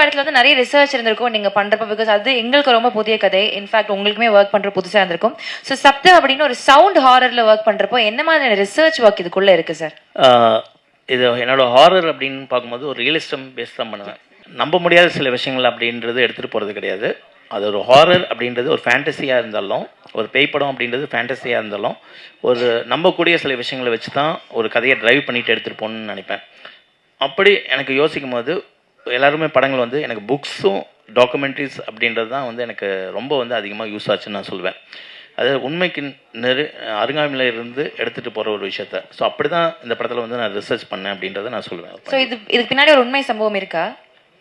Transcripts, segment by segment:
படத்துல வந்து நிறைய ரிசர்ச் இருந்திருக்கும் நீங்க பண்றப்ப பிகாஸ் அது எங்களுக்கு ரொம்ப புதிய கதை. இன்ஃபேக்ட் உங்களுக்குமே ஒர்க் பண்ற புதுசா இருந்திருக்கும். ஸோ சப்தம் அப்படின்னு ஒரு சவுண்ட் ஹாரர்ல ஒர்க் பண்றப்போ என்ன மாதிரியான ரிசர்ச் ஒர்க் இதுக்குள்ள இருக்கு சார் இது என்னோட ஹாரர் அப்படின்னு பார்க்கும்போது ஒரு ரியலிஸ்டம் பேஸ் தான் பண்ணுவேன். நம்ப முடியாத சில விஷயங்கள் அப்படின்றது எடுத்துகிட்டு போகிறது கிடையாது. அது ஒரு ஹாரர் அப்படின்றது ஒரு ஃபேண்டசியாக இருந்தாலும் ஒரு பேய் படம் அப்படின்றது ஃபேண்டசியாக இருந்தாலும் ஒரு நம்பக்கூடிய சில விஷயங்களை வச்சு தான் ஒரு கதையை ட்ரைவ் பண்ணிட்டு எடுத்துகிட்டு போகணும்னு நினைப்பேன். அப்படி எனக்கு யோசிக்கும் போது எல்லாருமே படங்கள் வந்து எனக்கு புக்ஸும் டாக்குமெண்ட்ரிஸ் அப்படின்றது தான் வந்து எனக்கு ரொம்ப வந்து அதிகமாக யூஸ் ஆச்சுன்னு நான் சொல்லுவேன் அது உண்மைக்கு நெரு அருங்காமையில் இருந்து எடுத்துகிட்டு போகிற ஒரு விஷயத்த. ஸோ அப்படி தான் இந்த படத்தில் வந்து நான் ரிசர்ச் பண்ணேன் அப்படின்றத நான் ஸோ சொல்லுவேன் இது இதுக்கு பின்னாடி ஒரு உண்மை சம்பவம் இருக்கா?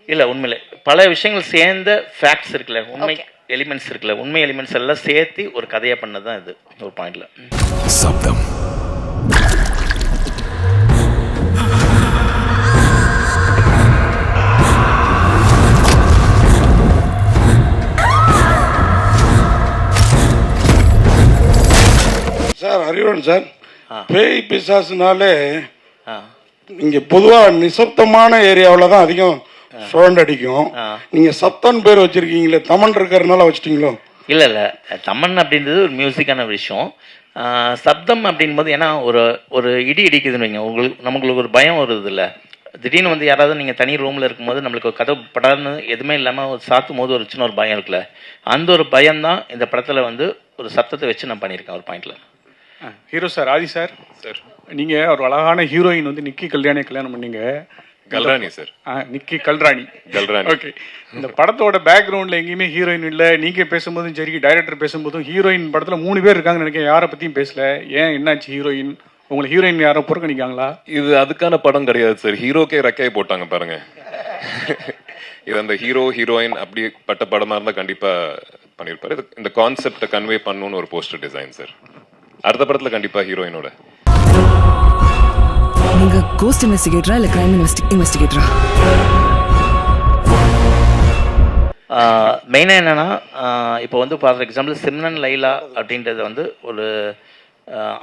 இல்லை உண்மையில. பல விஷயங்கள் சேர்ந்த ஃபேக்ட்ஸ் இருக்குல்ல உண்மை. எலிமெண்ட்ஸ் இருக்குல்ல உண்மை எலிமெண்ட்ஸ் எல்லாம் சேர்த்து ஒரு கதையாக பண்ணது தான் இது ஒரு பாயிண்ட்ல சப்தம். சார். அறிவுடன் சார். பேய் பிசாசுனாலே ஆ. நீங்க பொதுவா நிசப்தமான ஏரியாவில் தான் அதிகம் சுழண்டு அடிக்கும் ஆ. நீங்க சத்தம் பேர் வச்சிருக்கீங்களே தமன் இருக்கிறதுனால வச்சிட்டீங்களோ? இல்லை இல்லை. தமன் அப்படின்றது ஒரு மியூசிக்கான விஷயம். சப்தம் அப்படின்போது ஏன்னா ஒரு ஒரு இடி இடிக்குதுன்னு வைங்க உங்களுக்கு நமக்கு ஒரு பயம் வருது இல்லை திடீர்னு வந்து யாராவது நீங்கள் தனி ரூமில் இருக்கும்போது நம்மளுக்கு கதவு படான்னு எதுவுமே இல்லாமல் ஒரு சாத்தும் போது ஒரு சின்ன ஒரு பயம் இருக்குல்ல. அந்த ஒரு பயம் தான் இந்த படத்தில் வந்து ஒரு சத்தத்தை வச்சு நான் பண்ணியிருக்கேன் ஒரு பாயிண்டில் hero sir Aadhi sir. Sir. நீங்க ஒரு அழகான ஹீரோயின் வந்து நிக்கி கல்யாணி கல்யாணம் பண்ணீங்க. கல்ராணி சார். நிக்கி கல்ராணி. கல்ராணி. ஓகே. இந்த படத்தோட பேக்ரவுண்ட்ல எங்கேயுமே ஹீரோயின் இல்ல. நீங்க பேசும்போதும் சரி டைரக்டர் பேசும்போதும் ஹீரோயின் படத்துல மூணு பேர் இருக்காங்கன்னு நினைக்கிறேன். யாரை பத்தியும் பேசல. ஏன் என்னாச்சு ஹீரோயின்? உங்களுக்கு ஹீரோயின் யாரோ புறக்கணிக்காங்களா? இது அதுக்கான படம் கிடையாது சார். ஹீரோக்கே ரெக்கையை போட்டாங்க பாருங்க. இது அந்த ஹீரோ ஹீரோயின் அப்படி பட்ட படமா இருந்தா கண்டிப்பா பண்ணியிருப்பாரு இந்த கான்செப்டை கன்வே பண்ணணும்னு ஒரு போஸ்டர் டிசைன் சார். அடுத்த படத்துல கண்டிப்பா ஹீரோயினோட. நீங்க கோஸ்ட் இன்வெஸ்டிகேட்டரா இல்ல கிரைம் இன்வெஸ்டிகேட்டரா மெயினாக என்னென்னா இப்போ வந்து ஃபார் எக்ஸாம்பிள் சிம்ரன் லைலா அப்படின்றது வந்து ஒரு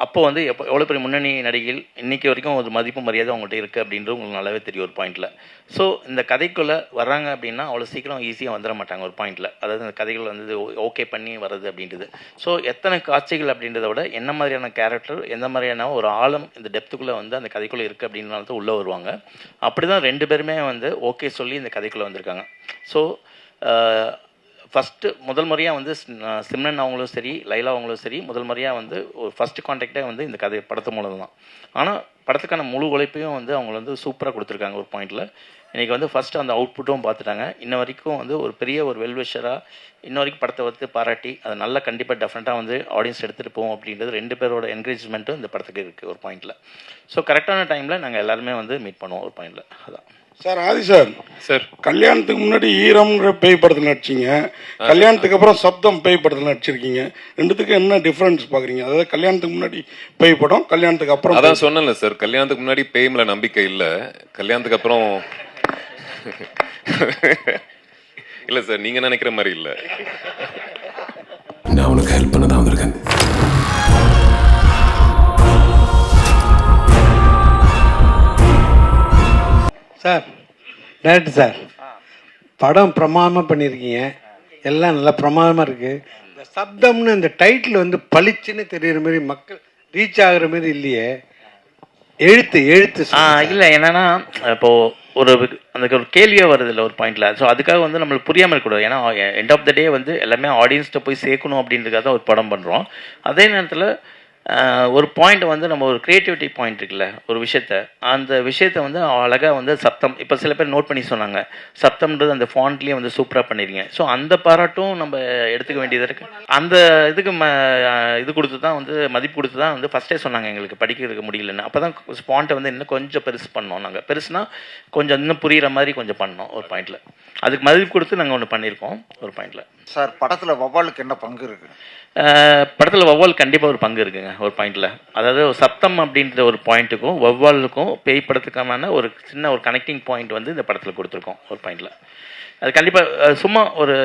அப்போ வந்து எப்போ எவ்வளோ பெரிய முன்னணி நடிகைகள் இன்றைக்கி வரைக்கும் ஒரு மதிப்பு மரியாதை அவங்கள்ட்ட இருக்குது அப்படின்றது உங்களுக்கு நல்லாவே தெரியும் ஒரு பாயிண்டில் ஸோ இந்த கதைக்குள்ளே வர்றாங்க அப்படின்னா அவ்வளோ சீக்கிரம் ஈஸியாக வந்துட மாட்டாங்க ஒரு பாயிண்டில் அதாவது இந்த கதைகள் வந்து ஓகே பண்ணி வர்றது அப்படின்றது. ஸோ எத்தனை காட்சிகள் அப்படின்றத விட என்ன மாதிரியான கேரக்டர் எந்த மாதிரியான ஒரு ஆழம் இந்த டெப்த்துக்குள்ளே வந்து அந்த கதைக்குள்ளே இருக்குது அப்படின்றனால தான் உள்ளே வருவாங்க. அப்படி தான் ரெண்டு பேருமே வந்து ஓகே சொல்லி இந்த கதைக்குள்ளே வந்திருக்காங்க. ஸோ ஃபஸ்ட்டு முதல் முறையாக வந்து ஸ்- சிம்ரன் அவங்களும் சரி லைலா அவங்களும் சரி முதல் முறையாக வந்து ஒரு ஃபஸ்ட்டு காண்டாக்டே வந்து இந்த கதை படத்து மூலம் தான் ஆனால் படத்துக்கான முழு உழைப்பையும் வந்து அவங்க வந்து சூப்பராக கொடுத்துருக்காங்க ஒரு பாயிண்டில் இன்றைக்கி வந்து ஃபஸ்ட்டு அந்த அவுட்புட்டும் பார்த்துட்டாங்க. இன்ன வரைக்கும் வந்து ஒரு பெரிய ஒரு வெல்விஷராக இன்ன வரைக்கும் படத்தை வந்து பாராட்டி அதை நல்லா கண்டிப்பாக டெஃபினட்டாக வந்து ஆடியன்ஸ் எடுத்துகிட்டு போவோம் அப்படின்றது ரெண்டு பேரோட என்கரேஜ்மெண்ட்டும் இந்த படத்துக்கு இருக்குது ஒரு பாயிண்டில் ஸோ கரெக்டான டைமில் நாங்கள் எல்லாருமே வந்து மீட் பண்ணுவோம் ஒரு பாயிண்டில் அதான். Sir Aadhi sir. சார். கல்யாணத்துக்கு முன்னாடி ஈரம்ங்கிற பேய் படத்தில் நடிச்சீங்க. கல்யாணத்துக்கு அப்புறம் சப்தம் பேய் படத்தில் நடிச்சிருக்கீங்க. ரெண்டுத்துக்கும் என்ன டிஃபரன்ஸ் பாக்குறீங்க? அதாவது கல்யாணத்துக்கு முன்னாடி பேய் படம் கல்யாணத்துக்கு அப்புறம் அதான் சொன்னேன்ல சார் கல்யாணத்துக்கு முன்னாடி பேய்ல நம்பிக்கை இல்ல. கல்யாணத்துக்கு அப்புறம் இல்ல சார் நீங்க நினைக்கிற மாதிரி இல்ல. நான் உனக்கு ஹெல்ப் பண்ண தான் வந்திருக்கேன். Sir director sir. படம் பிரமாதமாக பண்ணியிருக்கீங்க எல்லாம் நல்லா பிரமாதமாக இருக்குது இந்த சப்தம்னு இந்த டைட்டில் வந்து பளிச்சுன்னு தெரிகிற மாதிரி மக்கள் ரீச் ஆகிற மாதிரி இல்லையே. எழுத்து எழுத்து ஆ இல்லை என்னன்னா இப்போது ஒரு அந்த ஒரு கேள்வியே வருது இல்லை ஒரு பாயிண்ட்ல ஸோ அதுக்காக வந்து நம்மளுக்கு புரியாமல் இருக்கக்கூடாது ஏன்னா எண்ட் ஆஃப் த டே வந்து எல்லாமே ஆடியன்ஸ்கிட்ட போய் சேர்க்கணும் அப்படின்றதுக்காக தான் ஒரு படம் பண்ணுறோம் அதே நேரத்தில் ஒரு பாயிண்ட் வந்து நம்ம ஒரு க்ரியேட்டிவிட்டி பாயிண்ட் இருக்குல்ல ஒரு விஷயத்த. அந்த விஷயத்த வந்து அழகாக வந்து சத்தம் இப்போ சில பேர் நோட் பண்ணி சொன்னாங்க சத்தம்ன்றது அந்த ஃபாண்ட்லேயே வந்து சூப்பராக பண்ணிருங்க. ஸோ அந்த பாராட்டும் நம்ம எடுத்துக்க வேண்டியது இருக்குது அந்த இதுக்கு ம இது கொடுத்து தான் வந்து மதிப்பு கொடுத்து தான் வந்து ஃபஸ்ட்டே சொன்னாங்க எங்களுக்கு படிக்கிறதுக்கு முடியலன்னு. அப்போ தான் ஸ்பாண்ட்டை வந்து இன்னும் கொஞ்சம் பெருசு பண்ணோம் நாங்கள் பெருசுனா கொஞ்சம் இன்னும் புரிகிற மாதிரி கொஞ்சம் பண்ணோம் ஒரு பாயிண்டில் அதுக்கு மதிப்பு கொடுத்து நாங்கள் ஒன்று பண்ணியிருக்கோம் ஒரு பாயிண்டில் சார் படத்துல வவ்வாலுக்கு என்ன பங்கு இருக்கு? படத்தில் வௌவால் கண்டிப்பாக ஒரு பங்கு இருக்குங்க ஒரு பாயிண்டில் அதாவது சத்தம் அப்படின்ற ஒரு பாயிண்ட்டுக்கும் வௌவாலுக்கும் பேய் படத்துக்கான ஒரு சின்ன ஒரு கனெக்டிங் பாயிண்ட் வந்து இந்த படத்தில் கொடுத்துருக்கோம் ஒரு பாயிண்டில் அது கண்டிப்பாக சும்மா ஒரு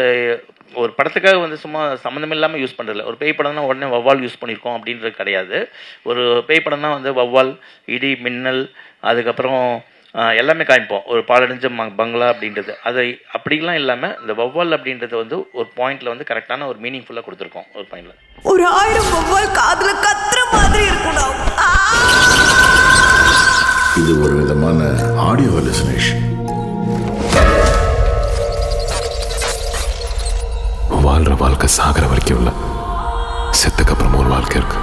ஒரு படத்துக்காக வந்து சும்மா சம்மந்தம் இல்லாமல் யூஸ் பண்ணுறதில்ல ஒரு பேய் படம்னா உடனே வௌவால் யூஸ் பண்ணியிருக்கோம் அப்படின்றது கிடையாது. ஒரு பேய் படம்னா வந்து வௌவால் இடி மின்னல் அதுக்கப்புறம் எல்லாமே காமிப்போம். ஒரு பாலடைஞ்ச ம- பங்களா அப்படின்றது. அதை அப்படிலாம் இல்லாமல் இந்த வௌவால் அப்படின்றது வந்து ஒரு பாயிண்ட்ல வந்து கரெக்டான ஒரு மீனிங்ஃபுல்லாக கொடுத்துருக்கோம் ஒரு பாயிண்ட்ல ஒரு ஆயிரம் வவ்வால் காதுல கத்துற மாதிரி இருக்கணும். இது ஒரு விதமான ஆடியோ ஹலுசினேஷன் வாழ்ற வாழ்க்கை சாகிற வரைக்கும் இல்லை. செத்துக்கு அப்புறம் ஒரு வாழ்க்கை இருக்கு.